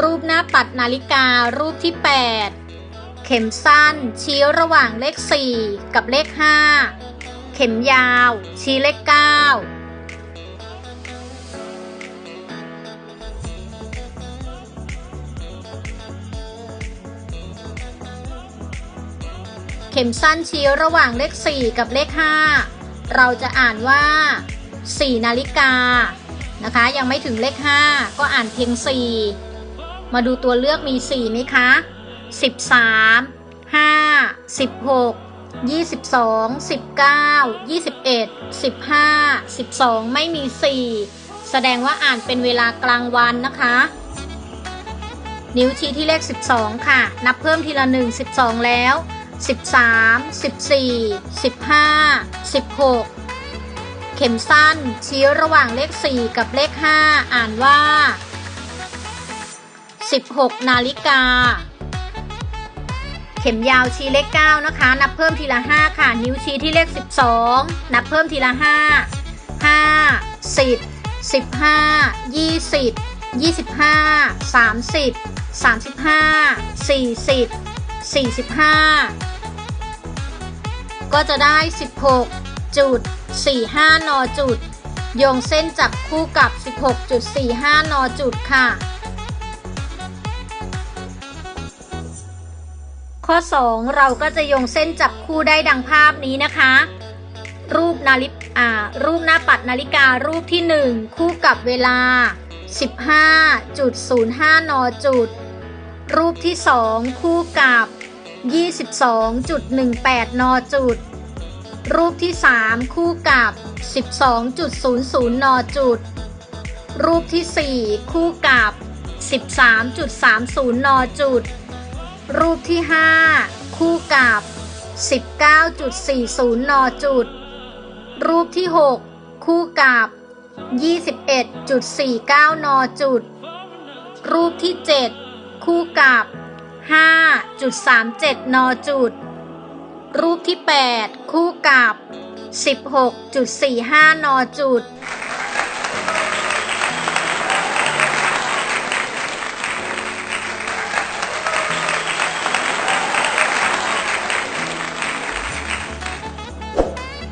รูปหน้าปัดนาฬิการูปที่ 8 เข็มสั้น ชี้ระหว่างเลข 4 กับเลข 5 เข็มยาว ชี้เลข 9เข็มสั้นชี้ระหว่างเลข 4 กับเลข 5 เราจะอ่านว่า 4 นาฬิกานะคะ ยังไม่ถึงเลข 5 ก็อ่านเพียง 4 มาดูตัวเลือกมี 4 ไหมคะ 13 5 16 22 19 21 15 12 ไม่มี 4 แสดงว่าอ่านเป็นเวลากลางวันนะคะ นิ้วชี้ที่เลข 12 ค่ะ นับเพิ่มทีละ 1 12 แล้ว 13 14 15 16 เข็มสั้นชี้ระหว่างเลข 4 กับเลข 5 อ่านว่า 16 นาฬิกา เข็มยาวชี้เลข 9 นะคะ นับเพิ่มทีละ 5 ค่ะ นิ้วชี้ที่เลข 12 นับเพิ่มทีละ 5 5 10 15 20 25 30 35 40 45 ก็จะได้ 16.45 นจุดโยงเส้นจับคู่กับ 16.45 นจุดค่ะ ข้อ 2 เราก็จะโยงเส้นจับคู่ได้ดังภาพนี้นะคะ รูปนาฬิอ่ารูปหน้าปัดนาฬิการูปที่ 1 คู่กับเวลา 15.05 น จุด รูปที่ 2 คู่กับ 22.18 น จุด รูปที่ 3 คู่กับ 12.00 น จุด รูปที่ 4 คู่กับ 13.30 น จุด รูปที่ 5 คู่กับ 19.40 นจุด รูปที่ 6 คู่กับ 21.49 นจุด รูปที่ 7 คู่กับ 5.37 นจุด รูปที่ 8 คู่กับ 16.45 นจุด